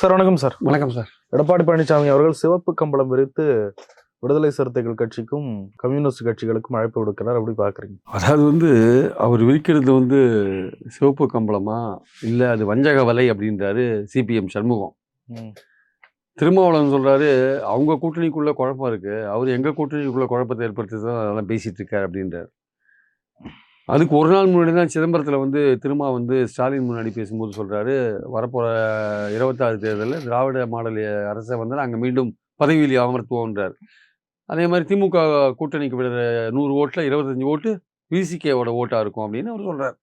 Sir வணக்கம் sir. வணக்கம் sir. Edappadi Palaniswami அவர்கள் சிவப்பு கம்பளம் விரித்து விடுதலை சிறுத்தைகள் கட்சிக்கும் கம்யூனிஸ்ட் கட்சிகளுக்கும் அழைப்பு விடுக்கிறார். அப்படி பாக்குறீங்க அதாவது வந்து அவர் விரிக்கிறது வந்து சிவப்பு கம்பளமா? இல்லை அது வஞ்சக வலை அப்படின்றாரு சிபிஎம் சண்முகம். திருமாவளவன் சொல்றாரு அவங்க கூட்டணிக்குள்ள குழப்பம் இருக்கு. அவர் எங்க கூட்டணிக்குள்ள குழப்பத்தை ஏற்படுத்தி தான் அதெல்லாம் பேசிட்டு இருக்காரு அப்படின்றார். அதுக்கு ஒரு நாள் முன்னாடி தான் சிதம்பரத்தில் வந்து திருமா வந்து ஸ்டாலின் முன்னாடி பேசும்போது சொல்கிறாரு வரப்போகிற இருபத்தாறு தேர்தலில் திராவிட மாடல் அரசை வந்து நாங்கள் மீண்டும் பதவியில் அமர்த்துவோன்றார் அதே மாதிரி திமுக கூட்டணிக்கு விடுற நூறு ஓட்டில் இருபத்தஞ்சி ஓட்டு விசிகேவோட ஓட்டாக இருக்கும் அப்படின்னு அவர் சொல்கிறார்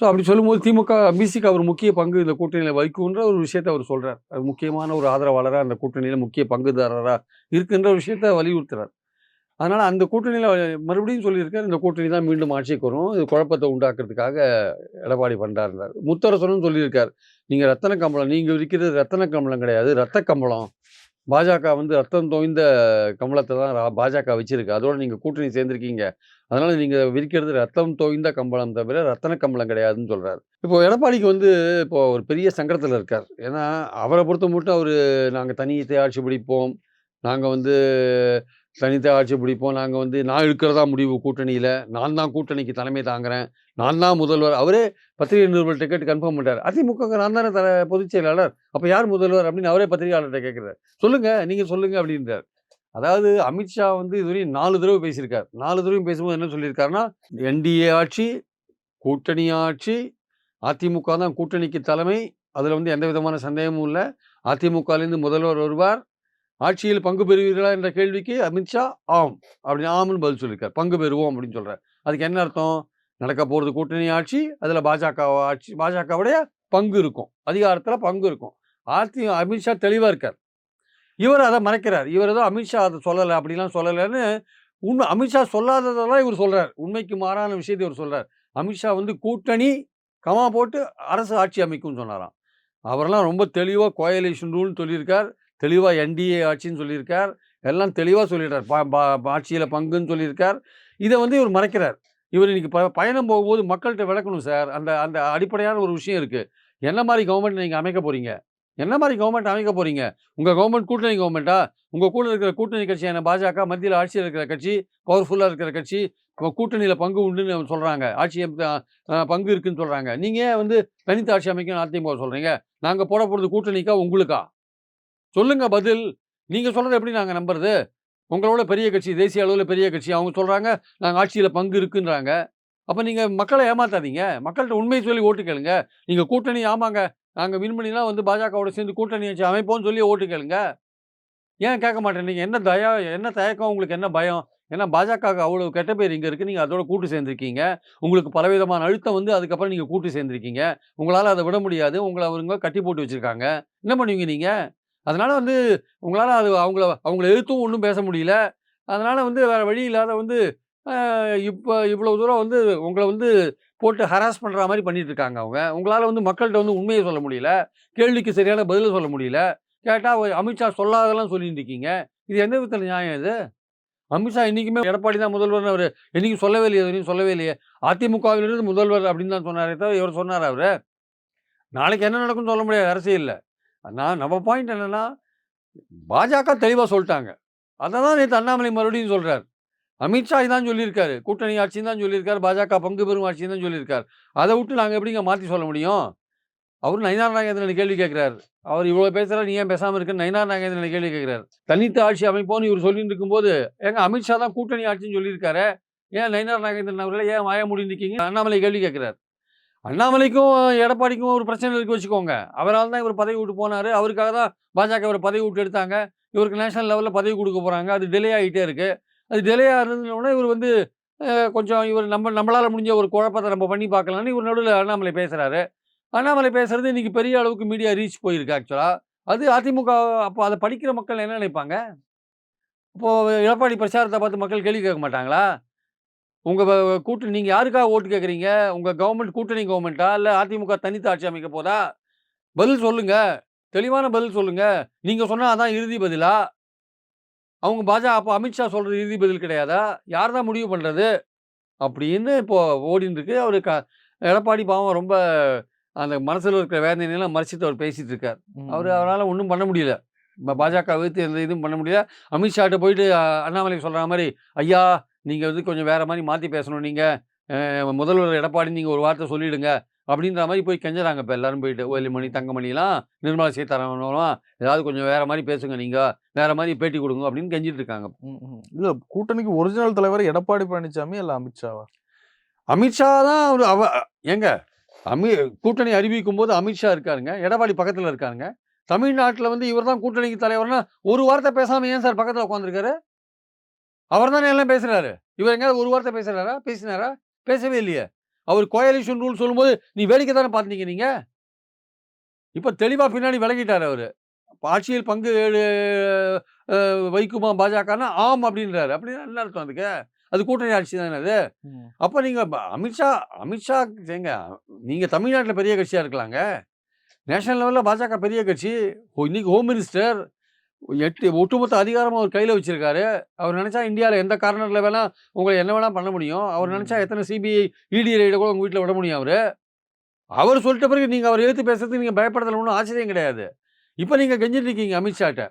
ஸோ அப்படி சொல்லும்போது திமுக பிசிக்கு அவர் முக்கிய பங்கு இந்த கூட்டணியில் வைக்குன்ற ஒரு விஷயத்தை அவர் சொல்கிறார் அது முக்கியமான ஒரு ஆதரவாளராக அந்த கூட்டணியில் முக்கிய பங்குதாரராக இருக்குன்ற ஒரு விஷயத்தை வலியுறுத்துறார். அதனால் அந்த கூட்டணியில் மறுபடியும் சொல்லியிருக்காரு இந்த கூட்டணி தான் மீண்டும் ஆட்சிக்கு வரும் இது குழப்பத்தை உண்டாக்குறதுக்காக எடப்பாடி பண்டாருந்தார் முத்தரசனும் சொல்லியிருக்கார் நீங்கள் ரத்தன கம்பளம் நீங்கள் இருக்கிறது ரத்தன கம்பளம் கிடையாது ரத்த கம்பளம். பாஜக வந்து ரத்தம் தோய்ந்த கம்பளத்தை தான் ரா- பாஜக வச்சிருக்கு. அதோட நீங்கள் கூட்டணி சேர்ந்துருக்கீங்க. அதனால் நீங்கள் விரிக்கிறது ரத்தம் தோய்ந்த கம்பளம் தவிர ரத்தன கம்பளம் கிடையாதுன்னு சொல்கிறார் இப்போ எடப்பாடிக்கு வந்து இப்போ ஒரு பெரிய சங்கடத்தில் இருக்கார். ஏன்னா அவரை பொறுத்த மட்டும் அவர் நாங்கள் தனியத்தை ஆட்சி பிடிப்போம். நாங்கள் வந்து தனித்த ஆட்சி பிடிப்போம். நாங்கள் வந்து நான் இருக்கிறதா முடிவு கூட்டணியில். நான் தான் கூட்டணிக்கு தலைமை தாங்குறேன். நான் தான் முதல்வர். அவரே பத்திரிகை நிருபர் டிக்கெட் கன்ஃபார்ம் பண்ணிட்டார். அதிமுக நான் தானே தர பொதுச் செயலாளர். அப்போ யார் முதல்வர் அப்படின்னு அவரே பத்திரிகையாளர்கிட்ட கேட்குறாரு சொல்லுங்கள் நீங்கள் சொல்லுங்கள் அப்படின்றார். அதாவது அமித்ஷா வந்து இதுவரையும் நாலு தடவை பேசியிருக்கார். நாலு தடவையும் பேசும்போது என்ன சொல்லியிருக்காருன்னா என்டிஏ ஆட்சி கூட்டணி ஆட்சி அதிமுக தான் கூட்டணிக்கு தலைமை. அதில் வந்து எந்த விதமான சந்தேகமும் இல்லை. அதிமுகலேருந்து முதல்வர் வருவார். ஆட்சியில் பங்கு பெறுவீர்களா என்ற கேள்விக்கு அமித்ஷா ஆம். அப்படின்னு ஆம்னு பதில் சொல்லியிருக்கார். பங்கு பெறுவோம் அப்படின்னு சொல்கிறார் அதுக்கு என்ன அர்த்தம்? நடக்க போகிறது கூட்டணி ஆட்சி அதில் பாஜக ஆட்சி பாஜகவுடைய பங்கு இருக்கும். அதிகாரத்தில் பங்கு இருக்கும். ஆர்த்தி அமித்ஷா தெளிவாக இருக்கார். இவர் அதை மறைக்கிறார். இவர் ஏதோ அமித்ஷா அதை சொல்லலை அப்படிலாம் சொல்லலைன்னு உண்மை அமித்ஷா சொல்லாததெல்லாம் இவர் சொல்கிறார் உண்மைக்கு மாறான விஷயத்தை இவர் சொல்கிறார் அமித்ஷா வந்து கூட்டணி கமா போட்டு அரசு ஆட்சி அமைக்கும்னு சொன்னாராம். அவரெல்லாம் ரொம்ப தெளிவாக கோயலேஷன் ரூல்னு சொல்லியிருக்கார். தெளிவாக என்டிஏ ஆட்சின்னு சொல்லியிருக்கார். எல்லாம் தெளிவாக சொல்லிடுறார் ப ப ஆட்சியில் பங்குன்னு சொல்லியிருக்கார். இதை வந்து இவர் மறைக்கிறார். இவர் இன்னைக்கு ப பயணம் போகும்போது மக்கள்கிட்ட விளக்கணும் சார். அந்த அந்த அடிப்படையான ஒரு விஷயம் இருக்குது என்ன மாதிரி கவர்மெண்ட் நீங்கள் அமைக்க போகிறீங்க என்ன மாதிரி கவர்மெண்ட் அமைக்க போகிறீங்க உங்கள் கவர்மெண்ட் கூட்டணி கவர்மெண்ட்டா உங்கள் கூட இருக்கிற கூட்டணி கட்சியான பாஜக மத்தியில் ஆட்சியில் இருக்கிற கட்சி பவர்ஃபுல்லாக இருக்கிற கட்சி கூட்டணியில் பங்கு உண்டுன்னு சொல்கிறாங்க ஆட்சி பங்கு இருக்குன்னு சொல்கிறாங்க நீங்கள் வந்து தனித்த ஆட்சி அமைக்கணும் அதிமுக சொல்கிறீங்க நாங்கள் போட போகிறது கூட்டணிக்கா உங்களுக்கா? சொல்லுங்க பதில். நீங்கள் சொல்கிறத எப்படி நாங்கள் நம்புறது? உங்களோட பெரிய கட்சி தேசிய அளவில் பெரிய கட்சி அவங்க சொல்கிறாங்க நாங்கள் ஆட்சியில் பங்கு இருக்குன்றாங்க. அப்போ நீங்கள் மக்களை ஏமாத்தாதீங்க. மக்கள்கிட்ட உண்மையை சொல்லி ஓட்டு கேளுங்க. நீங்கள் கூட்டணி ஆமாங்க நாங்கள் வின் வந்து பாஜகவோட சேர்ந்து கூட்டணி வச்சு அமைப்போம்னு சொல்லி ஓட்டு கேளுங்க. ஏன் கேட்க மாட்டேன்றீங்க என்ன தயா என்ன தயக்கம்? உங்களுக்கு என்ன பயம்? ஏன்னா பாஜக அவ்வளோ கெட்ட பேர் இங்கே இருக்குது நீங்கள் அதோட கூட்டு சேர்ந்துருக்கீங்க. உங்களுக்கு பலவிதமான அழுத்தம் வந்து அதுக்கப்புறம் நீங்கள் கூட்டு சேர்ந்துருக்கீங்க. உங்களால் அதை விட முடியாது. உங்களை அவங்க கட்டி போட்டு வச்சுருக்காங்க. என்ன பண்ணுவீங்க நீங்கள் அதனால் வந்து உங்களால் அது அவங்கள அவங்கள எதிர்த்தும் ஒன்றும் பேச முடியல. அதனால் வந்து வேறு வழி இல்லாத வந்து இப்போ இவ்வளோ தூரம் வந்து உங்களை வந்து போட்டு ஹராஸ் பண்ணுற மாதிரி பண்ணிட்டு இருக்காங்க அவங்க. உங்களால் வந்து மக்கள்கிட்ட வந்து உண்மையை சொல்ல முடியல. கேள்விக்கு சரியான பதிலை சொல்ல முடியல. கேட்டால் அமித்ஷா சொல்லாதெல்லாம் சொல்லியிருந்துருக்கீங்க. இது எந்த விதத்தில் நியாயம் இது? அமித்ஷா இன்றைக்குமே எடப்பாடி தான் முதல்வர் அவர். என்றைக்கும் சொல்லவே இல்லையே இது வரையும் சொல்லவே இல்லையே. அதிமுகவிலிருந்து முதல்வர் அப்படின்னு தான் சொன்னாரே தவிர இவர் சொன்னார் அவர்? நாளைக்கு என்ன நடக்கும்னு சொல்ல முடியாது. அரசியலில். நான் நம்ம பாயிண்ட் என்னன்னா பாஜக தெளிவாக சொல்லிட்டாங்க. அதை தான் நேற்று அண்ணாமலை மறுபடியும் சொல்கிறார் அமித்ஷா இதான் சொல்லியிருக்காரு. கூட்டணி ஆட்சின்னு தான் சொல்லியிருக்காரு. பாஜக பங்கு பெறும் ஆட்சின்னு தான் சொல்லியிருக்காரு. அதை விட்டு நாங்கள் எப்படிங்க மாற்றி சொல்ல முடியும்? அவர் நயினார் நாகேந்திரன் கேள்வி கேட்குறாரு. அவர் இவ்வளோ பேசுகிறார் நீ ஏன் பேசாமல் இருக்குன்னு நயினார் நாகேந்திரன் கேள்வி கேட்குறாரு. தனித்த ஆட்சி அமைப்போன்னு இவர் சொல்லிட்டு இருக்கும்போது எங்க அமித்ஷா தான் கூட்டணி ஆட்சின்னு சொல்லியிருக்காரு? ஏன் நயினார் நாகேந்திரன் அவர்களை ஏன் வாய மூடி நிற்கீங்க அண்ணாமலை கேள்வி கேட்குறாரு. அண்ணாமலைக்கும் எடப்பாடிக்கும் ஒரு பிரச்சனை இருக்கு வச்சுக்கோங்க. அவரால் தான் இவர் பதவி விட்டு போனார். அவருக்காக தான் பாஜக இவர் பதவி விட்டு எடுத்தாங்க. இவருக்கு நேஷனல் லெவலில் பதவி கொடுக்க போகிறாங்க அது டிலே ஆகிட்டே இருக்குது அது டிலே ஆகிறதுனோடனே இவர் வந்து கொஞ்சம் இவர் நம்ம நம்மளால் முடிஞ்ச ஒரு குழப்பத்தை நம்ம பண்ணி பார்க்கலான்னு இவர் நடுவில் அண்ணாமலை பேசுகிறாரு அண்ணாமலை பேசுறது இன்றைக்கி பெரிய அளவுக்கு மீடியா ரீச் போயிருக்கு ஆக்சுவலாக அது அதிமுக அப்போ அதை படிக்கிற மக்கள் என்ன நினைப்பாங்க? இப்போது எடப்பாடி பிரச்சாரத்தை பார்த்து மக்கள் கேள்வி கேட்க மாட்டாங்களா? உங்கள் கூட்டணி நீங்கள் யாருக்காக ஓட்டு கேட்குறீங்க? உங்கள் கவர்மெண்ட் கூட்டணி கவர்மெண்ட்டா? இல்லை அதிமுக தனித்து ஆட்சி அமைக்க போதா? பதில் சொல்லுங்க. தெளிவான பதில் சொல்லுங்க. நீங்கள் சொன்னால் அதான் இறுதி பதிலா? அவங்க பாஜக அப்போ அமித்ஷா சொல்கிறது இறுதி பதில் கிடையாதா? யார் தான் முடிவு பண்ணுறது அப்படின்னு இப்போ ஓடின்னு இருக்கு. அவர் க எடப்பாடி பாவம் ரொம்ப அந்த மனசுல இருக்கிற வேதனையெல்லாம் மறைச்சிட்டு அவர் பேசிட்டு இருக்கார். அவர். அவரால் ஒன்றும் பண்ண முடியல. பாஜக வைத்து எந்த இதுவும் பண்ண முடியல. அமித்ஷாட்ட போயிட்டு அஹ், அண்ணாமலை சொல்ற மாதிரி ஐயா நீங்க வந்து கொஞ்சம் வேற மாதிரி மாத்தி பேசணும். நீங்க அஹ், முதல்வர் எடப்பாடி நீங்க ஒரு வார்த்தை சொல்லிடுங்க. அப்படின்ற மாதிரி போய் கெஞ்சறாங்க இப்போ எல்லாரும் போயிட்டு. ஓலிமணி தங்கமணிலாம் நிர்மலா சீதாராமன்லாம் ஏதாவது கொஞ்சம் வேற மாதிரி பேசுங்க நீங்க. வேற மாதிரி பேட்டி கொடுங்க அப்படின்னு கெஞ்சிட்டு இருக்காங்க. இல்ல கூட்டணிக்கு ஒரிஜினல் தலைவர் எடப்பாடி பழனிசாமி இல்ல அமித்ஷாவா? அமித்ஷா தான் ஒரு அவ ஏங்க அமி கூட்டணி அறிவிக்கும் போது அமித்ஷா இருக்காருங்க. எடப்பாடி பக்கத்தில் இருக்காருங்க. தமிழ்நாட்டில் வந்து இவர் தான் கூட்டணிக்கு தலைவர்னா ஒரு வார்த்தை பேசாம ஏன் சார் பக்கத்தில் உட்காந்துருக்காரு அவர் தானே எல்லாம் பேசுறாரு? இவர் எங்கேயாவது ஒரு வார்த்தை பேசுறாரா? பேசினாரா? பேசவே இல்லையே. அவர் கோயலிஷன் ரூல் சொல்லும்போது நீ வேடிக்கை தானே பார்த்தீங்க நீங்க இப்போ தெளிவாக பின்னாடி விலகிட்டார் அவர். ஆட்சியில் பங்கு வைக்குமா பாஜகனா? ஆம் அப்படின்றாரு. அப்படின்னா என்ன அர்த்தம் அதுக்கு? அது கூட்டணி ஆட்சி தானே அது. அப்போ நீங்கள் அமித்ஷா அமித்ஷா ஏங்க நீங்கள் தமிழ்நாட்டில் பெரிய கட்சியாக இருக்கலாங்க. நேஷனல் லெவலில் பாஜக பெரிய கட்சி. இன்னைக்கு ஹோம் மினிஸ்டர் எட்டு ஒட்டுமொத்த அதிகாரம் அவர் கையில் வச்சிருக்காரு. அவர் நினச்சா இந்தியாவில் எந்த கார்னரில் வேணால் உங்களை என்ன வேணால் பண்ண முடியும். அவர் நினச்சா எத்தனை சிபிஐ இடி ரைடை கூட உங்கள் வீட்டில் விட முடியும் அவர். அவர் சொல்லிட்ட பிறகு நீங்கள் அவர் எழுத்து பேசுறதுக்கு நீங்கள் பயப்படுறதுல ஒன்றும் ஆச்சரியம் கிடையாது. இப்போ நீங்கள் கெஞ்சிட்டு இருக்கீங்க அமித்ஷாட்ட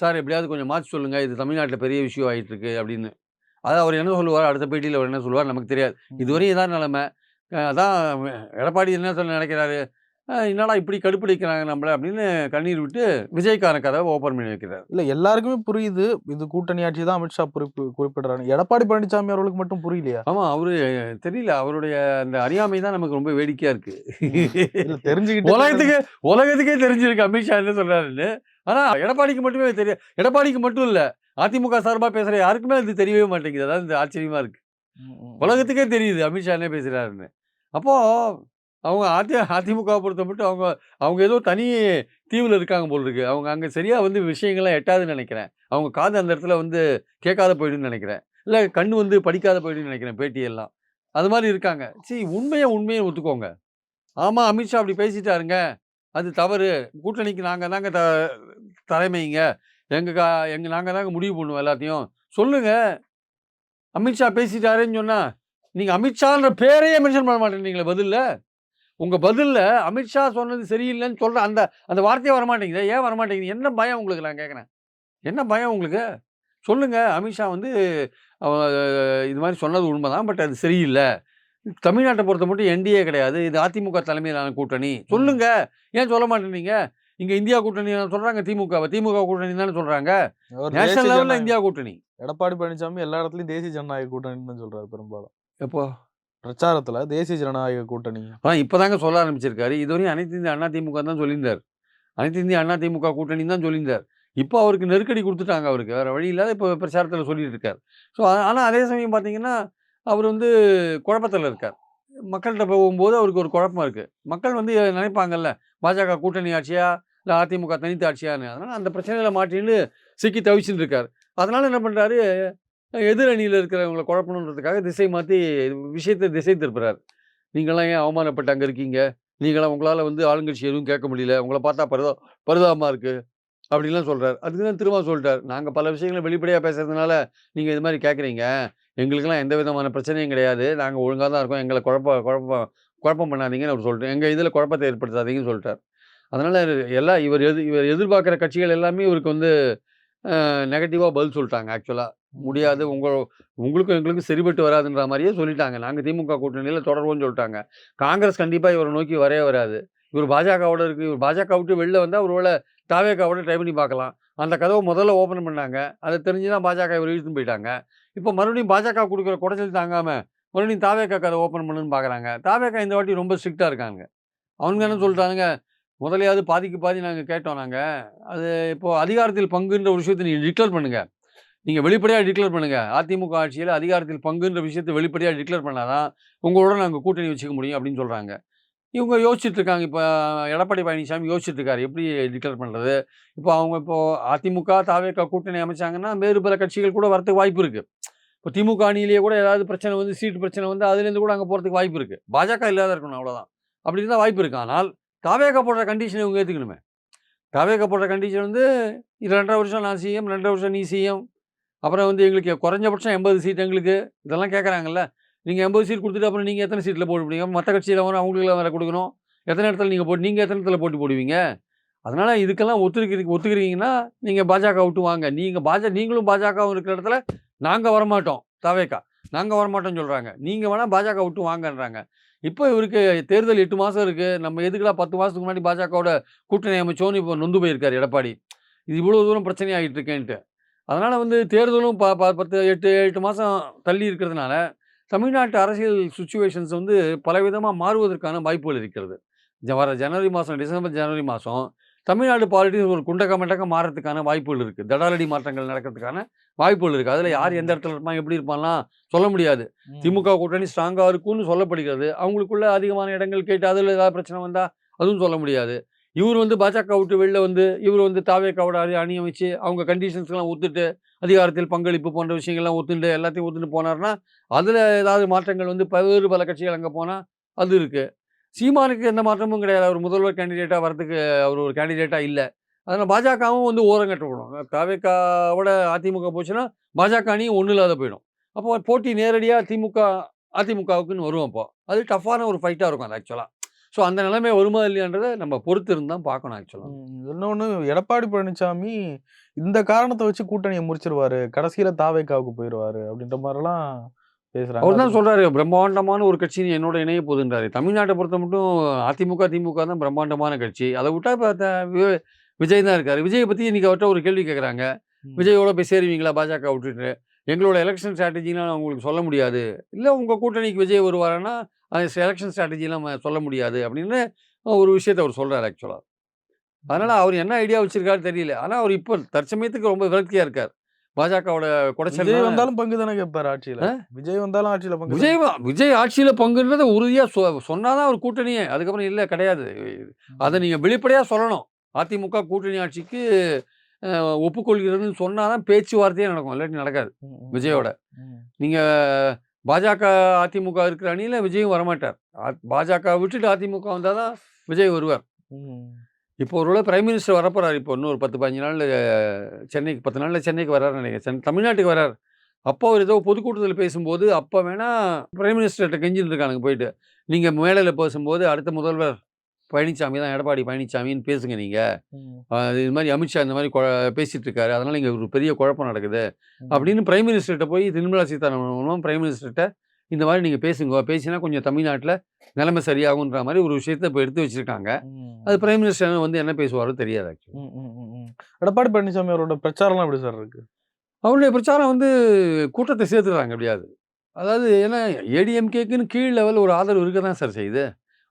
சார் எப்படியாவது கொஞ்சம் மாற்றி சொல்லுங்கள் இது தமிழ்நாட்டில் பெரிய விஷயம் ஆயிட்டு இருக்கு அப்படின்னு. அது அவர் என்ன சொல்லுவார் அடுத்த பேட்டியில் அவர் என்ன சொல்லுவார் நமக்கு தெரியாது. இதுவரையும் இதான் நிலைமை. அதான் எடப்பாடி என்ன சொல்ல நினைக்கிறாரு? என்னடா இப்படி கடுப்பிடிக்கிறாங்க நம்மள அப்படின்னு கண்ணீர் விட்டு விஜய்க்கான கதவை ஓப்பன் பண்ணி வைக்கிறார். இல்ல எல்லாருக்குமே புரியுது. இது கூட்டணி ஆட்சி தான் அமித்ஷா குறிப்பு குறிப்பிடுறாரு. எடப்பாடி பழனிசாமி அவர்களுக்கு மட்டும் புரியலையா? ஆமாம் அவரு தெரியல. அவருடைய அந்த அறியாமை தான் நமக்கு ரொம்ப வேடிக்கையா இருக்கு. தெரிஞ்சுக்கிட்டு உலகத்துக்கு உலகத்துக்கே தெரிஞ்சிருக்கு அமித்ஷா என்ன சொல்றாருன்னு. ஆனா எடப்பாடிக்கு மட்டுமே தெரியும் எடப்பாடிக்கு மட்டும் இல்ல அதிமுக சார்பா பேசுற யாருக்குமே அது தெரியவே மாட்டேங்குது. அதான் இந்த ஆச்சரியமா இருக்கு. உலகத்துக்கே தெரியுது அமித்ஷா என்ன பேசுறாருன்னு. அப்போ அவங்க அதி அதிமுகவை பொறுத்தப்பட்டு அவங்க அவங்க ஏதோ தனி தீவில் இருக்காங்க போல் இருக்கு. அவங்க அங்கே சரியாக வந்து விஷயங்கள்லாம் எட்டாதுன்னு நினைக்கிறேன். அவங்க காது அந்த இடத்துல வந்து கேட்காத போயிடுன்னு நினைக்கிறேன். இல்லை கண் வந்து படிக்காத போயிடுன்னு நினைக்கிறேன் பேட்டியெல்லாம். அது மாதிரி இருக்காங்க. சரி உண்மையை உண்மையை ஒத்துக்கோங்க. ஆமாம் அமித்ஷா அப்படி பேசிட்டாருங்க. அது தவறு. கூட்டணிக்கு நாங்கள் தாங்க த தலைமைங்க. எங்கள் கா எங்கள் நாங்கள் தாங்க முடிவு பண்ணுவோம் எல்லாத்தையும். சொல்லுங்க. அமித்ஷா பேசிட்டாருன்னு சொன்னால் நீங்கள் அமித்ஷான்ற பேரையே மென்ஷன் பண்ண மாட்டேங்கிங்களை பதிலில். உங்க பதில்ல அமித்ஷா சொன்னது சரியில்லைன்னு சொல்ற அந்த அந்த வார்த்தையே வரமாட்டேங்குது. ஏன் வரமாட்டேங்குது? என்ன பயம் உங்களுக்கு? நான் கேட்குறேன் என்ன பயம் உங்களுக்கு? சொல்லுங்க. அமித்ஷா வந்து இது மாதிரி சொன்னது உண்மைதான் பட் அது சரியில்லை. தமிழ்நாட்டை பொறுத்த மட்டும் என்டிஏ கிடையாது. இது அதிமுக தலைமையிலான கூட்டணி. சொல்லுங்க. ஏன் சொல்ல மாட்டேனீங்க இங்க இந்தியா கூட்டணி சொல்றாங்க திமுக திமுக கூட்டணி தானே சொல்றாங்க. நேஷனல் லெவல்ல இந்தியா கூட்டணி. எடப்பாடி பழனிசாமி எல்லா இடத்துலயும் தேசிய ஜனநாயக கூட்டணின்னு தான் சொல்றாரு பெரும்பாலும். எப்போ? பிரச்சாரத்துல தேசிய ஜனநாயக கூட்டணி. ஆ இப்போதாங்க சொல்ல ஆரம்பிச்சிருக்காரு. இதுவரையும் அனைத்து இந்திய அண்ணா திமுக தான் சொல்லியிருந்தார். அனைத்து இந்திய அண்ணா திமுக கூட்டணி தான் சொல்லியிருந்தார். இப்போ அவருக்கு நெருக்கடி கொடுத்துட்டாங்க அவருக்கு. வேறு வழி இல்லாத இப்போ பிரச்சாரத்தில் சொல்லிட்டு இருக்கார் ஸோ ஆனால் அதே சமயம் பார்த்தீங்கன்னா அவர் வந்து குழப்பத்தில் இருக்கார். மக்கள்கிட்ட போகும்போது அவருக்கு ஒரு குழப்பம் இருக்குது மக்கள் வந்து நினைப்பாங்கல்ல பாஜக கூட்டணி ஆட்சியா இல்லை அதிமுக தனித்து ஆட்சியான்னு. அதனால் அந்த பிரச்சனையில் மாட்டின்னு சிக்கி தவிச்சுட்டு இருக்கார். அதனால் என்ன பண்ணுறாரு எதிரணியில் இருக்கிறவங்களை குழப்பணுன்றதுக்காக திசை மாற்றி விஷயத்தை திசை திருப்புறாரு. நீங்களாம் ஏன் அவமானப்பட்டு அங்கே இருக்கீங்க? நீங்களாம் உங்களால் வந்து ஆளுங்கட்சி எதுவும் கேட்க முடியல. உங்களை பார்த்தா பரிதா பரிதாபமாக இருக்குது அப்படின்லாம் சொல்கிறார் அதுக்கு தான் திரும்ப சொல்லிட்டார். நாங்கள் பல விஷயங்களை வெளிப்படையாக பேசுறதுனால நீங்கள் இது மாதிரி கேட்குறீங்க. எங்களுக்கெல்லாம் எந்த விதமான பிரச்சனையும் கிடையாது. நாங்கள் ஒழுங்காக தான் இருக்கோம். எங்களை குழப்ப குழப்பம் குழப்பம் பண்ணாதீங்கன்னு அவர் சொல்லிட்டு எங்கள் இதில் குழப்பத்தை ஏற்படுத்தாதீங்கன்னு சொல்லிட்டார். அதனால் எல்லாம் இவர் எது இவர் எதிர்பார்க்குற கட்சிகள் எல்லாமே இவருக்கு வந்து நெகட்டிவாக பதில் சொல்லிட்டாங்க ஆக்சுவலாக முடியாது. உங்க உங்களுக்கும் எங்களுக்கும் சரிபட்டு வராதுன்ற மாதிரியே சொல்லிட்டாங்க. நாங்கள் திமுக கூட்டணியில் தொடர்வோம்னு சொல்லிட்டாங்க. காங்கிரஸ் கண்டிப்பாக இவரை நோக்கி வரவே வராது. இவர் பாஜகவோட இருக்கு. இவர் பாஜக விட்டு வெளில வந்தால் ஒருவேளை தாவேக்காவோட ட்ரை பண்ணி பார்க்கலாம். அந்த கதவை முதல்ல ஓப்பன் பண்ணாங்க. அதை தெரிஞ்சு தான் பாஜக இவர் இழுத்துன்னு போயிட்டாங்க. இப்போ மறுபடியும் பாஜக கொடுக்குற குடைச்சல் தாங்காமல் மறுபடியும் தாவேக்கா கதை ஓப்பன் பண்ணுன்னு பார்க்குறாங்க. தாவேக்கா இந்த வாட்டி ரொம்ப ஸ்ட்ரிக்டாக இருக்காங்க அவங்க என்ன சொல்லிட்டானுங்க? முதலையாவது பாதிக்கு பாதி நாங்கள் கேட்டோம் நாங்கள் அது இப்போது அதிகாரத்தில் பங்குன்ற ஒரு விஷயத்தை நீங்கள் டிக்ளேர் பண்ணுங்கள் நீங்கள் வெளிப்படையாக டிக்ளேர் பண்ணுங்கள் அதிமுக ஆட்சியில் அதிகாரத்தில் பங்குன்ற விஷயத்தை வெளிப்படையாக டிக்ளேர் பண்ணாதான் உங்களோட நாங்கள் கூட்டணி வச்சுக்க முடியும் அப்படின்னு சொல்கிறாங்க இவங்க யோசிச்சுட்டு இருக்காங்க. இப்போ எடப்பாடி பழனிசாமி யோசிச்சுட்டு இருக்காரு. எப்படி டிக்ளேர் பண்ணுறது இப்போ அவங்க இப்போது அதிமுக தாவேக்கா கூட்டணி அமைச்சாங்கன்னா வேறு பல கட்சிகள் கூட வரதுக்கு வாய்ப்பு இருக்குது இப்போ திமுக அணியிலேயே கூட ஏதாவது பிரச்சனை வந்து சீட்டு பிரச்சனை வந்து அதுலேருந்து கூட அங்கே போகிறதுக்கு வாய்ப்பு இருக்குது பாஜக இல்லாத இருக்கணும் அவ்வளோதான் அப்படி இருந்தால் வாய்ப்பு இருக்குது ஆனால் தாவேக்கா போடுற கண்டிஷனை இவங்க ஏற்றுக்கணுமே தாவேக்கா போடுற கண்டிஷன் வந்து இது ரெண்டரை வருஷம் நான் சிஎம் ரெண்டரை வருஷம் நீ சிஎம் அப்புறம் வந்து எங்களுக்கு குறைஞ்சபட்சம் எண்பது சீட் எங்களுக்கு. இதெல்லாம் கேட்குறாங்கல்ல. நீங்கள் எண்பது சீட் கொடுத்துட்டு அப்புறம் நீங்கள் எத்தனை சீட்டில் போட முடியும் மற்ற கட்சியில் வரும் அவங்களுக்கு வேறு கொடுக்கணும். எத்தனை இடத்துல நீங்கள் போட்டு நீங்கள் எத்தனை இடத்துல போட்டு போடுவீங்க? அதனால் இதுக்கெல்லாம் ஒத்துக்கிறீங்க ஒத்துக்கிறீங்கன்னா நீங்கள் பாஜக விட்டு வாங்க. நீங்கள் பாஜக நீங்களும் பாஜகவும் இருக்கிற இடத்துல நாங்கள் வரமாட்டோம். தவேக்கா. நாங்கள் வரமாட்டோம்னு சொல்கிறாங்க நீங்கள் வேணால் பாஜக விட்டு வாங்கன்றாங்க. இப்போ இவருக்கு தேர்தல் எட்டு மாதம் இருக்குது நம்ம எதுக்குலாம் பத்து மாதத்துக்கு முன்னாடி பாஜகவோட கூட்டணி அமைச்சோன்னு இப்போ நொந்து போயிருக்காரு எடப்பாடி. இது இவ்வளோ தூரம் பிரச்சனையாகிட்டு இருக்கேன்ட்டு. அதனால் வந்து தேர்தலும் ப பத்து எட்டு எட்டு மாதம் தள்ளி இருக்கிறதுனால தமிழ்நாட்டு அரசியல் சுச்சுவேஷன்ஸ் வந்து பலவிதமாக மாறுவதற்கான வாய்ப்புகள் இருக்கிறது. வர ஜனவரி மாதம் டிசம்பர் ஜனவரி மாதம் தமிழ்நாடு பாலிட்டிக்ஸ் ஒரு குண்டக்க மண்டக்க மாறதுக்கான வாய்ப்புகள் இருக்குது தடாலடி மாற்றங்கள் நடக்கிறதுக்கான வாய்ப்புகள் இருக்குது அதில் யார் எந்த இடத்துல இருப்பான் எப்படி இருப்பான்லாம் சொல்ல முடியாது. திமுக கூட்டணி ஸ்ட்ராங்காக இருக்கும்னு சொல்லப்படுகிறது. அவங்களுக்குள்ள அதிகமான இடங்கள் கேட்டு அதில் ஏதாவது பிரச்சனை வந்தால் அதுவும் சொல்ல முடியாது. இவர் வந்து பாஜக விட்டு வெளில வந்து இவர் வந்து தாவேக்காவோட அணி அமைச்சு வச்சு அவங்க கண்டிஷன்ஸ்லாம் ஒத்துட்டு அதிகாரத்தில் பங்களிப்பு போன்ற விஷயங்கள்லாம் ஒத்துண்டு எல்லாத்தையும் ஒத்துட்டு போனார்னா அதில் ஏதாவது மாற்றங்கள் வந்து பல்வேறு பல கட்சிகள் அங்கே போனால் அது இருக்குது சீமானுக்கு எந்த மாற்றமும் கிடையாது. அவர் முதல்வர் கேண்டிடேட்டாக வரதுக்கு அவர் ஒரு கேண்டிடேட்டாக இல்லை. அதனால் பாஜகவும் வந்து ஓரம் கட்டப்படும் தாவேக்காவோட அதிமுக போச்சுன்னா பாஜக அணியும் ஒன்றும் இல்லாத போயிடும். அப்போ போட்டி நேரடியாக திமுக அதிமுகவுக்குன்னு வருவோம் அப்போ. அது டஃப்பான ஒரு ஃபைட்டாக இருக்கும் அது ஆக்சுவலாக ஸோ அந்த நிலைமை வருமா இல்லையான்றதை நம்ம பொறுத்து இருந்து தான் பார்க்கணும் ஆக்சுவலாக இன்னொன்று எடப்பாடி பழனிசாமி இந்த காரணத்தை வச்சு கூட்டணியை முறிச்சிருவாரு கடைசியில தாவேக்காவுக்கு போயிடுவாரு அப்படின்ற மாதிரிலாம் பேசுறாங்க. அவர் தான் சொல்றாரு பிரம்மாண்டமான ஒரு கட்சி என்னோட இணைய போகுதுன்றாரு. தமிழ்நாட்டை பொறுத்த மட்டும் அதிமுக திமுக தான் பிரம்மாண்டமான கட்சி. அதை விட்டா இப்போ விஜய் தான் இருக்காரு. விஜயை பற்றி இன்னைக்கு அவர்கிட்ட ஒரு கேள்வி கேட்குறாங்க. விஜயோட போய் சேருவீங்களா பாஜக விட்டுட்டு? எங்களோட எலெக்ஷன் ஸ்ட்ராட்டஜிலாம் நான் உங்களுக்கு சொல்ல முடியாது. இல்லை உங்கள் கூட்டணிக்கு விஜய் வருவாருன்னா எலெக்ஷன் ஸ்ட்ராட்டஜிலாம் சொல்ல முடியாது அப்படின்னு ஒரு விஷயத்தை அவர் சொல்றாரு ஆக்சுவலாக அதனால அவர் என்ன ஐடியா வச்சிருக்காரு தெரியல. ஆனால் அவர் இப்போ தற்சமயத்துக்கு ரொம்ப விரக்தியா இருக்கார். பாஜகவோட குடைச்சல் விஜய் வந்தாலும் பங்கு தானே கேட்பாரு ஆட்சியில? விஜய் வந்தாலும் ஆட்சியில பங்கு விஜய் விஜய் ஆட்சியில பங்குன்றத உறுதியா சொ சொன்னாதான் அவர் கூட்டணியே. அதுக்கப்புறம் இல்ல கிடையாது. அதை நீங்க வெளிப்படையா சொல்லணும். அதிமுக கூட்டணி ஆட்சிக்கு ஒப்புக்கொள்கிறதுன்னு சொன்னாதான் பேச்சுவார்த்தையே நடக்கும். இல்லாட்டி நடக்காது. விஜயோட. ம். பாஜக அதிமுக இருக்கிற அணியில விஜயும் வரமாட்டார். பாஜக விட்டுட்டு அதிமுக வந்தாதான் விஜய் வருவார். இப்போ ஒருவேளை பிரைம் மினிஸ்டர் வரப்போறாரு. இப்போ இன்னும் ஒரு பத்து பதினஞ்சு நாள்ல சென்னைக்கு பத்து நாள்ல சென்னைக்கு வர்றாருன்னு நினைக்கிறேன். சென்- தமிழ்நாட்டுக்கு வர்றார். அப்போ அவர் ஏதோ பொதுக்கூட்டத்தில் பேசும்போது அப்போ வேணா பிரைம் மினிஸ்டர்கிட்ட கெஞ்சிட்டு இருக்கானுங்க போயிட்டு. நீங்கள் மேடையில் பேசும்போது அடுத்த முதல்வர் பழனிசாமி தான் எடப்பாடி பழனிசாமின்னு பேசுங்க நீங்கள். இது மாதிரி அமித்ஷா இந்த மாதிரி கொ- பேசிட்டு இருக்காரு அதனால இங்கே ஒரு பெரிய குழப்பம் நடக்குது. அப்படின்னு பிரைம் மினிஸ்டர்கிட்ட போய் நிர்மலா சீதாராமன் மூலமா பிரைம் மினிஸ்டர்கிட்ட இந்த மாதிரி நீங்கள் பேசுங்க பேசினா கொஞ்சம் தமிழ்நாட்டில் நிலைமை சரியாகுன்ற மாதிரி ஒரு விஷயத்தை இப்போ எடுத்து வச்சிருக்காங்க. அது பிரைம் மினிஸ்டர் வந்து என்ன பேசுவாரோ தெரியாது ஆக்சுவலி. எடப்பாடி பழனிசாமி அவரோட பிரச்சாரம்லாம் எப்படி சார் இருக்கு அவருடைய பிரச்சாரம் வந்து கூட்டத்தை சேர்த்துறாங்க எப்படியாவது அதாவது ஏன்னா ஏடிஎம்கேக்குன்னு கீழ் லெவல் ஒரு ஆதரவு இருக்க தான் சார் செய்யுது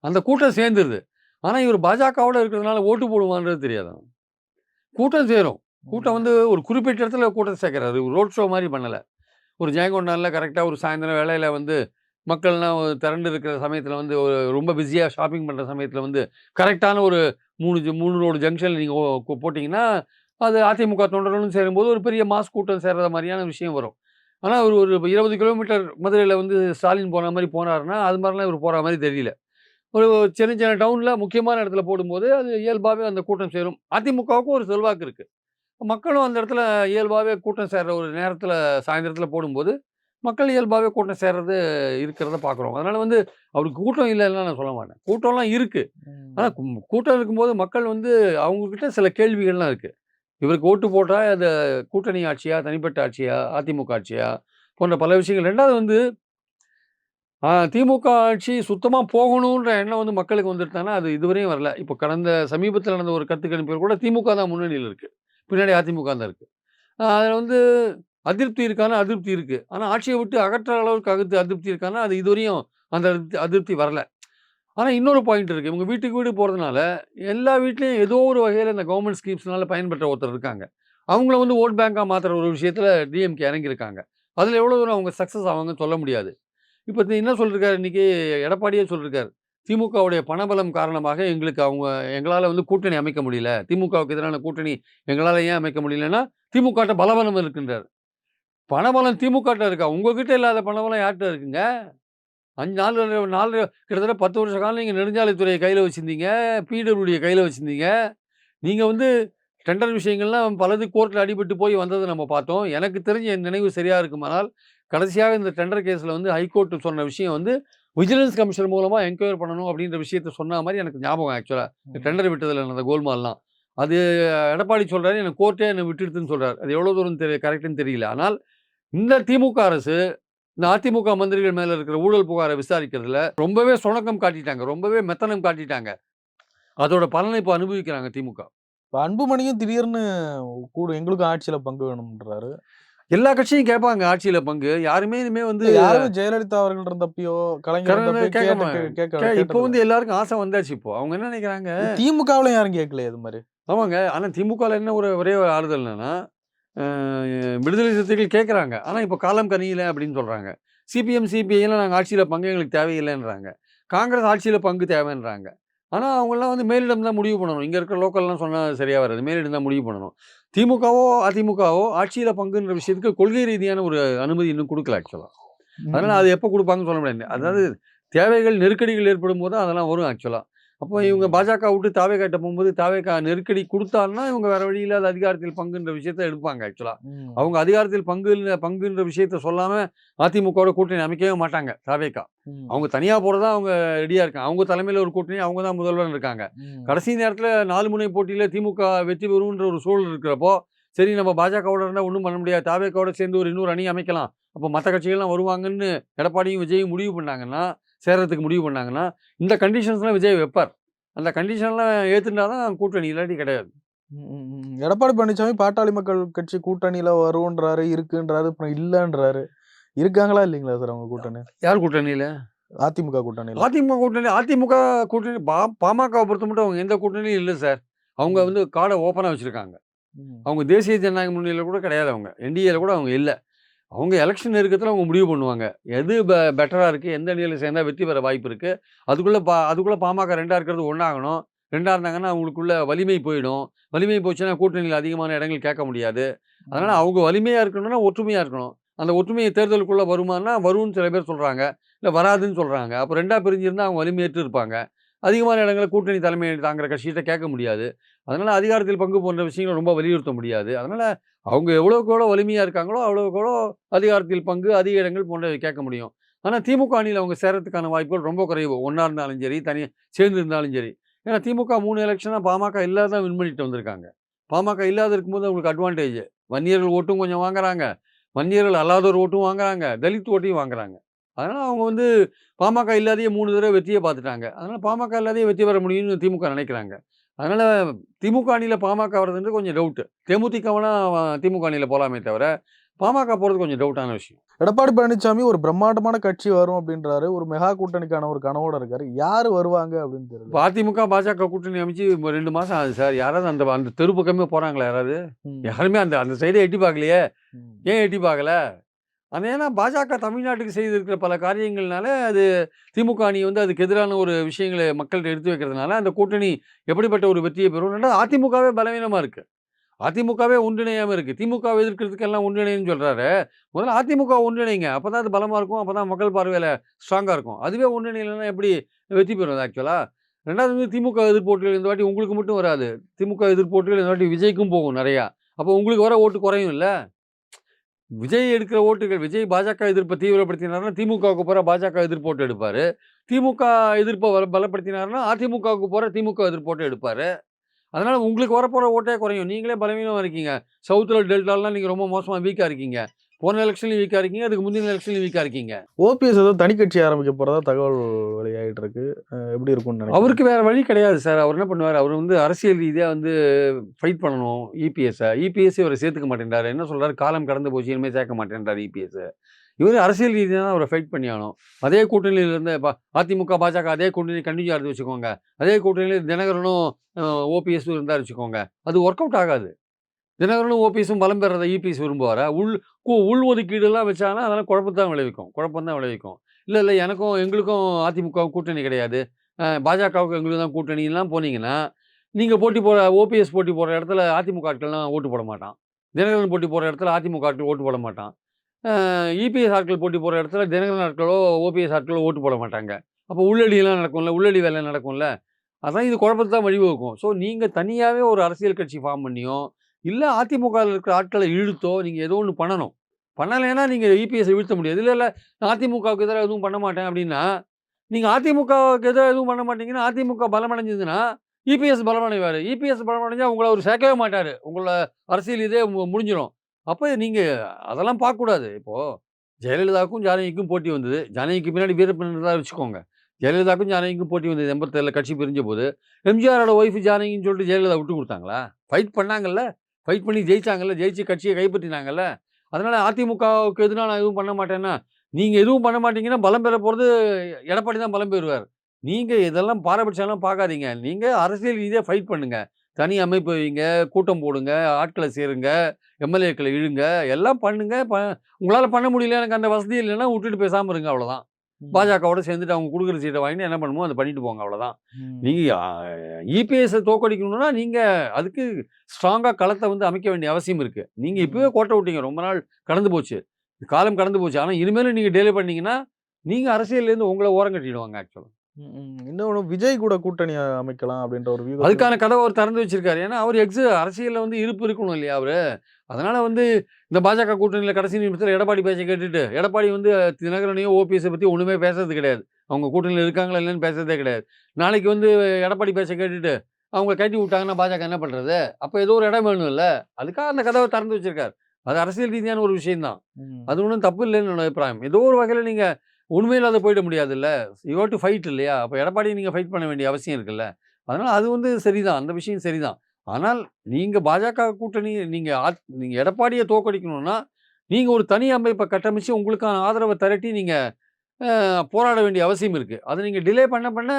அந்த கூட்டம் சேர்ந்துருது ஆனால் இவர் பாஜகவோட இருக்கிறதுனால ஓட்டு போடுவான்றது தெரியாது. அவன். கூட்டம் சேரும். கூட்டம் வந்து ஒரு குறிப்பிட்ட இடத்துல கூட்டம் சேர்க்கறாரு. ரோட் ஷோ மாதிரி பண்ணலை. ஒரு ஜெயங்கொண்டானில் கரெக்டாக ஒரு சாயந்தரம் வேலையில் வந்து மக்கள்லாம் திரண்டு இருக்கிற சமயத்தில் வந்து ஒரு ரொம்ப பிஸியாக ஷாப்பிங் பண்ணுற சமயத்தில் வந்து கரெக்டான ஒரு மூணு ஜ- மூணு ரோடு ஜங்ஷனில் நீங்கள் போட்டிங்கன்னா அது அதிமுக தொண்டர்களும் சேரும்போது ஒரு பெரிய மாஸ் கூட்டம் சேர்ற மாதிரியான விஷயம் வரும். ஆனால் அவர் ஒரு இருபது கிலோமீட்டர் மதுரையில் வந்து ஸ்டாலின் போன மாதிரி போனாருன்னா அது மாதிரிலாம் இவர் போகிற மாதிரி தெரியல. ஒரு சின்ன சின்ன டவுனில் முக்கியமான இடத்துல போடும்போது அது இயல்பாகவே அந்த கூட்டம் சேரும். அதிமுகவுக்கும் ஒரு செல்வாக்கு இருக்குது மக்களும் அந்த இடத்துல இயல்பாகவே கூட்டம் சேர்ற ஒரு நேரத்தில் சாயந்தரத்தில் போடும்போது மக்கள் இயல்பாகவே கூட்டம் சேர்றது இருக்கிறத பார்க்குறோம். அதனால் வந்து அவருக்கு கூட்டம் இல்லைன்னா நான் சொல்ல மாட்டேன். கூட்டம்லாம் இருக்குது. ஆனால் கூட்டம் இருக்கும்போது மக்கள் வந்து அவங்கக்கிட்ட சில கேள்விகள்லாம் இருக்குது இவருக்கு ஓட்டு போட்டால் அது கூட்டணி ஆட்சியா தனிப்பட்ட ஆட்சியா அதிமுக ஆட்சியா போன்ற பல விஷயங்கள். ரெண்டாவது வந்து திமுக ஆட்சி சுத்தமாக போகணுன்ற எண்ணம் வந்து மக்களுக்கு வந்துட்டானா அது இதுவரையும் வரல. இப்போ கடந்த சமீபத்தில் நடந்த ஒரு கருத்து கணிப்பில் கூட திமுக தான் முன்னணியில் இருக்குது பின்னாடி அதிமுக தான் இருக்குது அதில் வந்து அதிருப்தி இருக்கானா அதிருப்தி இருக்குது ஆனால் ஆட்சியை விட்டு அகற்ற அளவுக்கு அகத்து அதிருப்தி இருக்கானா அது இதுவரையும் அந்த அதிருப்தி அதிருப்தி வரல. ஆனால் இன்னொரு பாயிண்ட் இருக்குது இவங்க வீட்டுக்கு வீடு போகிறதுனால எல்லா வீட்லேயும் ஏதோ ஒரு வகையில் இந்த கவர்மெண்ட் ஸ்கீம்ஸ்னால பயன்பெற்ற ஒருத்தர் இருக்காங்க. அவங்கள வந்து ஓட் பேங்காக மாற்றுற ஒரு விஷயத்தில் டிஎம்கே இறங்கியிருக்காங்க. அதில் எவ்வளோ தூரம் அவங்க சக்ஸஸ் ஆவாங்கன்னு சொல்ல முடியாது. இப்போ என்ன சொல்லியிருக்காரு இன்னைக்கு எடப்பாடியே சொல்லியிருக்காரு திமுகவுடைய பணபலம் காரணமாக எங்களுக்கு அவங்க எங்களால் வந்து கூட்டணி அமைக்க முடியல. திமுகவுக்கு எதிரான கூட்டணி எங்களால் ஏன் அமைக்க முடியலன்னா திமுகட்ட பலபலம் இருக்கின்றார். பணபலம் திமுகட்ட இருக்கா? உங்ககிட்ட இல்லாத பணபலம் யார்கிட்ட இருக்குங்க? அஞ்சு நாலு நாலு கிட்டத்தட்ட பத்து வருஷ காலம் நீங்கள் நெடுஞ்சாலைத்துறையை கையில் வச்சுருந்தீங்க பிடபிள்யூடியை கையில் வச்சுருந்தீங்க. நீங்கள் வந்து டெண்டர் விஷயங்கள்லாம் பலது கோர்ட்டில் அடிபட்டு போய் வந்ததை நம்ம பார்த்தோம். எனக்கு தெரிஞ்ச என் நினைவு சரியாக இருக்குமானால் கடைசியாக இந்த டெண்டர் கேஸில் வந்து ஹைகோர்ட் சொன்ன விஷயம் வந்து விஜிலன்ஸ் கமிஷன் மூலமா என்கொயரி பண்ணணும் அப்படின்ற விஷயத்த சொன்ன மாதிரி எனக்கு ஞாபகம் ஆக்சுவலா டெண்டர் விட்டதில் நடந்த கோல்மால்லாம் அது எடப்பாடி சொல்றாரு எனக்கு கோர்ட்டே என்னை விட்டுடுதுன்னு சொல்றாரு. அது எவ்வளவு தூரம் தெரிய கரெக்டுன்னு தெரியல. ஆனால் இந்த திமுக அரசு இந்த அதிமுக மந்திரிகள் மேல இருக்கிற ஊழல் புகாரை விசாரிக்கிறதுல ரொம்பவே சுணக்கம் காட்டிட்டாங்க. ரொம்பவே மெத்தனம் காட்டிட்டாங்க. அதோட பலனை இப்போ அனுபவிக்கிறாங்க திமுக. இப்ப அன்புமணியும் திடீர்னு கூட எங்களுக்கும் ஆட்சியில பங்கு வேணும்ன்றாரு. எல்லா கட்சியும் கேட்பாங்க ஆட்சியில பங்கு. யாருமே இனிமே வந்து யாருமே ஜெயலலிதா அவர்கள் இருந்தப்பயோ கலைஞர். இப்போ வந்து எல்லாருக்கும் ஆசை வந்தாச்சு இப்போ. அவங்க என்ன நினைக்கிறாங்க? திமுகவுல யாரும் கேட்கல இது மாதிரி. ஆமாங்க. ஆனால் திமுகவில் என்ன ஒரு ஒரே ஒரு ஆறுதல் என்னன்னா விடுதலை சிறுத்தைகள் கேட்குறாங்க. ஆனால் இப்போ காலம் கனியல அப்படின்னு சொல்கிறாங்க சிபிஎம் சிபிஐலாம் நாங்கள் ஆட்சியில் பங்கு எங்களுக்கு தேவையில்லைன்றாங்க. காங்கிரஸ் ஆட்சியில் பங்கு தேவைன்றாங்க. ஆனால் அவங்களாம் வந்து மேலிடம் தான் முடிவு பண்ணணும். இங்கே இருக்கிற லோக்கல்லாம் சொன்னால் சரியாக வராது. மேலிடம் தான் முடிவு பண்ணணும். திமுகவோ அதிமுகவோ ஆட்சியில் பங்குன்ற விஷயத்துக்கு கொள்கை ரீதியான ஒரு அனுமதி இன்னும் கொடுக்கல ஆக்சுவலாக அதனால் அது எப்போ கொடுப்பாங்கன்னு சொல்ல முடியாது. அதாவது தேவைகள் நெருக்கடிகள் ஏற்படும் போது அதெல்லாம் வரும் ஆக்சுவலாக அப்போ இவங்க பாஜக விட்டு தாவே காட்ட போகும்போது தாவேக்கா நெருக்கடி கொடுத்தாருன்னா இவங்க வேற வழி இல்லாத அதிகாரத்தில் பங்குன்ற விஷயத்த எடுப்பாங்க ஆக்சுவலாக ம். அவங்க அதிகாரத்தில் பங்கு பங்குன்ற விஷயத்த சொல்லாம அதிமுகவோட கூட்டணி அமைக்கவே மாட்டாங்க தாவேக்கா. அவங்க தனியாக போகிறதா அவங்க ரெடியாக இருக்காங்க அவங்க தலைமையில் ஒரு கூட்டணி அவங்க தான் முதல்வர் இருக்காங்க. கடைசி நேரத்தில் நாலு முனை போட்டியில் திமுக வெற்றி பெறும்ன்ற ஒரு சூழல் இருக்கிறப்போ சரி நம்ம பாஜகவோட இருந்தால் ஒன்றும் பண்ண முடியாது தாவேக்காவோட சேர்ந்து ஒரு இன்னொரு அணி அமைக்கலாம் அப்போ மற்ற கட்சிகள்லாம் வருவாங்கன்னு எடப்பாடியும் விஜயும் முடிவு பண்ணாங்கன்னா சேரத்துக்கு முடிவு பண்ணாங்கன்னா இந்த கண்டிஷன்ஸ்லாம் விஜய் வைப்பார். அந்த கண்டிஷன்லாம் ஏற்றுண்டா தான் கூட்டணி இல்லாட்டி கிடையாது. எடப்பாடி பழனிசாமி பாட்டாளி மக்கள் கட்சி கூட்டணியில வருன்றாரு இருக்குன்றாரு அப்புறம் இல்லன்றாரு. இருக்காங்களா இல்லைங்களா சார் அவங்க கூட்டணி? யார் கூட்டணியில்? அதிமுக கூட்டணியில. அதிமுக கூட்டணி அதிமுக கூட்டணி பா பாமகவை பொறுத்த மட்டும் அவங்க எந்த கூட்டணியும் இல்லை சார். அவங்க வந்து கார்டை ஓப்பனாக வச்சுருக்காங்க. அவங்க தேசிய ஜனநாயக முன்னணியில் கூட கிடையாது அவங்க. என்டிஏல கூட அவங்க இல்லை. அவங்க எலெக்ஷன் நெருக்கத்தில் அவங்க முடிவு பண்ணுவாங்க. எது பெ பெட்டராக இருக்குது எந்த அணியில் சேர்ந்தால் வெற்றி பெற வாய்ப்பு இருக்குது அதுக்குள்ளே பா அதுக்குள்ளே பாமக ரெண்டாக இருக்கிறது ஒன்றாகணும் ரெண்டாக இருந்தாங்கன்னா அவங்களுக்குள்ள வலிமை போயிடும். வலிமை போச்சுன்னா கூட்டணியில் அதிகமான இடங்கள் கேட்க முடியாது. அதனால் அவங்க வலிமையாக இருக்கணும்னா ஒற்றுமையாக இருக்கணும். அந்த ஒற்றுமையை தேர்தலுக்குள்ளே வருமானா வரும்னு சில பேர் சொல்கிறாங்க இல்லை வராதுன்னு சொல்கிறாங்க அப்போ ரெண்டாக பிரிஞ்சிருந்தால் அவங்க வலிமையேற்று இருப்பாங்க. அதிகமான இடங்களை கூட்டணி தலைமை தாங்கிற கட்சிகிட்ட கேட்க முடியாது. அதனால் அதிகாரத்தில் பங்கு போன்ற விஷயங்களை ரொம்ப வலியுறுத்த முடியாது. அதனால் அவங்க எவ்வளோக்கு எவ்வளோ வலிமையாக இருக்காங்களோ அவ்வளோக்கு எவ்வளோ அதிகாரத்தில் பங்கு அதிக இடங்கள் போன்றவை கேட்க முடியும். ஆனால் திமுக அணியில் அவங்க சேரத்துக்கான வாய்ப்புகள் ரொம்ப குறைவு. ஒன்றா இருந்தாலும் சரி தனியாக சேர்ந்து இருந்தாலும் சரி. ஏன்னா திமுக மூணு எலெக்ஷனாக பாமக இல்லாத வின் பண்ணிட்டு வந்திருக்காங்க. பாமக இல்லாத இருக்கும்போது அவங்களுக்கு அட்வான்டேஜ் வன்னியர்கள் ஓட்டும் கொஞ்சம் வாங்குறாங்க. வன்னியர்கள் அல்லாதோர் ஓட்டும் வாங்குறாங்க. தலித் ஓட்டையும் வாங்குறாங்க. அதனால் அவங்க வந்து பாமக இல்லாதையே மூணு தடவை வெற்றியை பார்த்துட்டாங்க. அதனால் பாமக இல்லாதையே வெற்றி பெற முடியும்னு திமுக நினைக்கிறாங்க. அதனால் திமுக அணியில் பாமக வர்றதுன்றது கொஞ்சம் டவுட்டு தேமுதிகவனா திமுக அணியில் போகலாமே தவிர பாமக போகிறது கொஞ்சம் டவுட்டான விஷயம். எடப்பாடி பழனிசாமி ஒரு பிரம்மாண்டமான கட்சி வரும் அப்படின்றாரு. ஒரு மெகா கூட்டணிக்கான ஒரு கனவோட இருக்காரு. யாரு வருவாங்க அப்படின்னு தெரியல. அதிமுக பாஜக கூட்டணி அமைச்சு ரெண்டு மாதம் ஆகுது சார். யாராவது அந்த அந்த தெரு பக்கமே போகிறாங்களா யாராவது. யாருமே அந்த அந்த சைடே எட்டி பார்க்கலையே. ஏன் எட்டி பார்க்கல? அது ஏன்னா பாஜக தமிழ்நாட்டுக்கு செய்திருக்கிற பல காரியங்கள்னால அது திமுக அணி வந்து அதுக்கு எதிரான ஒரு விஷயங்களை மக்கள்கிட்ட எடுத்து வைக்கிறதுனால அந்த கூட்டணி எப்படிப்பட்ட ஒரு வெற்றியை பெறும்? ரெண்டாவது அதிமுகவே பலவீனமாக இருக்குது அதிமுகவே ஒன்றிணையாமல் இருக்குது திமுகவை எதிர்க்கிறதுக்கெல்லாம் ஒன்றிணைன்னு சொல்கிறாரு முதல்ல அதிமுக ஒன்றிணைங்க. அப்போ தான் அது பலமாக இருக்கும். அப்போ தான் மக்கள் பார்வையில் ஸ்ட்ராங்காக இருக்கும். அதுவே ஒன்றிணையிலன்னா எப்படி வெற்றி பெறும் ஆக்சுவலாக ரெண்டாவது வந்து திமுக எதிர்ப்போட்டிகள் இந்த வாட்டி உங்களுக்கு மட்டும் வராது. திமுக எதிர்ப்போட்டிகள் இந்த வாட்டி விஜய்க்கும் போகும் நிறையா. அப்போ உங்களுக்கு வர ஓட்டு குறையும் இல்லை? விஜய் எடுக்கிற ஓட்டுகள் விஜய் பாஜக எதிர்ப்பை தீவிரப்படுத்தினார்னா திமுகவுக்கு போகிற பாஜக எதிர்ப்போட்டு எடுப்பார். திமுக எதிர்ப்பை பல பலப்படுத்தினார்னா அதிமுகவுக்கு போகிற திமுக எதிர்ப்போட்டு எடுப்பார். அதனால் உங்களுக்கு வரப்போகிற ஓட்டே குறையும். நீங்களே பலவீனமாக இருக்கீங்க. சவுத்தில் டெல்டாலாம் நீங்கள் ரொம்ப மோசமாக வீக்காக இருக்கீங்க. போன எலெக்ஷன்லையும் வீக்காக இருக்கீங்க அதுக்கு முந்தின எலெக்ஷன்லையும் வீக்காக இருக்கீங்க. ஓபிஎஸ் ஏதோ தனி கட்சி ஆரம்பிக்க போறதா தகவல் வெளியாயிட்டு இருக்கு. எப்படி இருக்கும்னு அவருக்கு வேற வழி கிடையாது சார். அவர் என்ன பண்ணுவார்? அவர் வந்து அரசியல் ரீதியாக வந்து ஃபைட் பண்ணணும் இபிஎஸ்ஸை இபிஎஸ் இவரை சேர்த்துக்க மாட்டேன்றாரு. என்ன சொல்றாரு? காலம் கடந்து போச்சு இனிமேல் சேர்க்க மாட்டேன்றார் இபிஎஸ் இவர் அரசியல் ரீதியாக தான் அவரை ஃபைட் பண்ணி ஆகணும். அதே கூட்டணியில் இருந்த பா அதிமுக பாஜக அதே கூட்டணி கண்டினியூ ஆகிறது வச்சுக்கோங்க. அதே கூட்டணியில் தினகரனும் ஓபிஎஸும் இருந்தார் வச்சுக்கோங்க. அது ஒர்க் அவுட் ஆகாது. தினகரனும் ஓபிஎஸும் பலம் பெறதை இபிஎஸ் விரும்புவாரா? உள் கு- உள் ஒதுக்கீடுலாம் வச்சாங்கன்னா அதெல்லாம் குழப்பத்தான் விளைவிக்கும். குழப்பம் தான் விளைவிக்கும். இல்லை இல்லை எனக்கும் எங்களுக்கும் அதிமுக கூட்டணி கிடையாது. பாஜகவுக்கு எங்களுக்கு தான் கூட்டணிலாம் போனீங்கன்னா நீங்கள் போட்டி போட ஓபிஎஸ் போட்டி போடுற இடத்துல அதிமுக ஆட்கள்லாம் ஓட்டு போட மாட்டான். தினகரன் போட்டி போகிற இடத்துல அதிமுக ஆட்கள் ஓட்டு போட மாட்டான். இபிஎஸ் ஆட்கள் போட்டி போகிற இடத்துல தினகரன் ஆட்களோ ஓபிஎஸ் ஆட்களோ ஓட்டு போட மாட்டாங்க. அப்போ உள்ளடியெல்லாம் நடக்கும்ல உள்ளடி வேலை நடக்கும்ல. அதான் இது குழப்பத்தை தான் வழிவகுக்கும். ஸோ நீங்கள் தனியாகவே ஒரு அரசியல் கட்சி ஃபார்ம் பண்ணியும் இல்லை அதிமுகவில் இருக்கிற ஆட்களை இழுத்தோ நீங்கள் ஏதோ ஒன்று பண்ணணும். பண்ணலைன்னா நீங்கள் இபிஎஸ்ஸை வீழ்த்த முடியாது. இல்லை இல்லை நான் அதிமுகவுக்கு எதிராக எதுவும் பண்ண மாட்டேன் அப்படின்னா நீங்கள் அதிமுகவுக்கு எதிராக எதுவும் பண்ண மாட்டீங்கன்னா அதிமுக பலமடைஞ்சதுன்னா இபிஎஸ் பலமடைவார். இபிஎஸ் பலமடைஞ்சால் உங்களை அவர் சேர்க்கவே மாட்டார். உங்களை அரசியல் இதே முடிஞ்சிடும் அப்போ நீங்கள் அதெல்லாம் பார்க்கக்கூடாது. இப்போது ஜெயலலிதாவுக்கும் ஜானகிக்கும் போட்டி வந்தது. ஜானகிக்கு பின்னாடி வீரப்பன் தான் வச்சுக்கோங்க. ஜெயலலிதாவுக்கும் ஜானகிக்கும் போட்டி வந்தது. எண்பத்தேழில் கட்சி பிரிஞ்ச போது எம்ஜிஆரோட ஒய்ஃப் ஜானகின்னு சொல்லிட்டு ஜெயலலிதா விட்டு கொடுத்தாங்களா? ஃபைட் பண்ணாங்கல்ல? ஃபைட் பண்ணி ஜெயிச்சாங்கல்ல ஜெயிச்சு கட்சியை கைப்பற்றினாங்கல்ல அதனால் அதிமுகவுக்கு எதுனா நான் எதுவும் பண்ண மாட்டேன்னா நீங்கள் எதுவும் பண்ண மாட்டீங்கன்னா பலம் பெற போகிறது எடப்பாடி தான் பலம் பெறுவார். நீங்கள் இதெல்லாம் பாரபட்சம்லாம் பார்க்காதீங்க. நீங்கள் அரசியல் ரீதியாக ஃபைட் பண்ணுங்கள் தனி அமைப்பு வைங்க கூட்டம் போடுங்க ஆட்களை சேருங்க எம்எல்ஏக்களை இழுங்க எல்லாம் பண்ணுங்கள் ப உங்களால் பண்ண முடியல எனக்கு அந்த வசதி இல்லைன்னா விட்டுட்டு பேசாமல் இருங்க அவ்வளோதான் பாஜகவோட சேர்ந்துட்டு அவங்க கொடுக்குற சீட்டை வாங்கிட்டு என்ன பண்ணுமோ அதை பண்ணிட்டு போங்க அவ்வளோதான். நீங்கள் இபிஎஸ்ஸை தோக்கடிக்கணும்னா நீங்கள் அதுக்கு ஸ்ட்ராங்காக களத்தை வந்து அமைக்க வேண்டிய அவசியம் இருக்குது நீங்கள் இப்போவே கோட்டை விட்டீங்க ரொம்ப நாள் கடந்து போச்சு. காலம் கடந்து போச்சு. ஆனால் இனிமேலும் நீங்கள் டெலே பண்ணீங்கன்னா நீங்கள் அரசியல்லேருந்து உங்களை ஓரம் கட்டிடுவாங்க ஆக்சுவலாக. இன்னொன்னு விஜய் கூட கூட்டணி அமைக்கலாம் அப்படின்ற ஒரு அதுக்கான கதவை அவர் திறந்து வச்சிருக்காரு. ஏன்னா அவர் எக்ஸு அரசியலில் வந்து இருப்பு இருக்கணும் இல்லையா அவர்? அதனால் வந்து இந்த பாஜக கூட்டணியில் கடைசி நிமிஷத்தில் எடப்பாடி பேச்சை கேட்டுட்டு எடப்பாடி வந்து தினகரனையோ ஓபிஎஸை பற்றி ஒன்றுமே பேசுறது கிடையாது. அவங்க கூட்டணியில் இருக்காங்களா இல்லைன்னு பேசுறதே கிடையாது. நாளைக்கு வந்து எடப்பாடி பேச்சை கேட்டுட்டு அவங்க கட்டி விட்டாங்கன்னா பாஜக என்ன பண்ணுறது அப்போ ஏதோ ஒரு இடம் வேணும் இல்லை அதுக்காக அந்த கதவை திறந்து வச்சிருக்காரு. அது அரசியல் ரீதியான ஒரு விஷயம்தான். அது ஒன்றும் தப்பு இல்லைன்னு என்னோட அபிப்பிராயம். ஏதோ ஒரு வகையில் நீங்கள் உண்மையில்லாத போயிட முடியாதுல்ல? யூ டு ஃபைட் இல்லையா? அப்போ எடப்பாடி நீங்கள் ஃபைட் பண்ண வேண்டிய அவசியம் இருக்குல்ல? அதனால் அது வந்து சரிதான். அந்த விஷயம் சரிதான். ஆனால் நீங்கள் பாஜக கூட்டணி நீங்கள் நீங்கள் எடப்பாடியை தோக்கடிக்கணும்னா நீங்கள் ஒரு தனி அமைப்பை கட்டமைச்சு உங்களுக்கான ஆதரவை திரட்டி நீங்கள் போராட வேண்டிய அவசியம் இருக்குது அதை நீங்கள் டிலே பண்ண பண்ண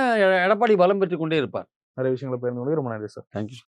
எடப்பாடி பலம் பெற்று கொண்டே இருப்பார். நிறைய விஷயங்களை பகிர்ந்து கொண்டு ரொம்ப நன்றி சார். தேங்க்யூ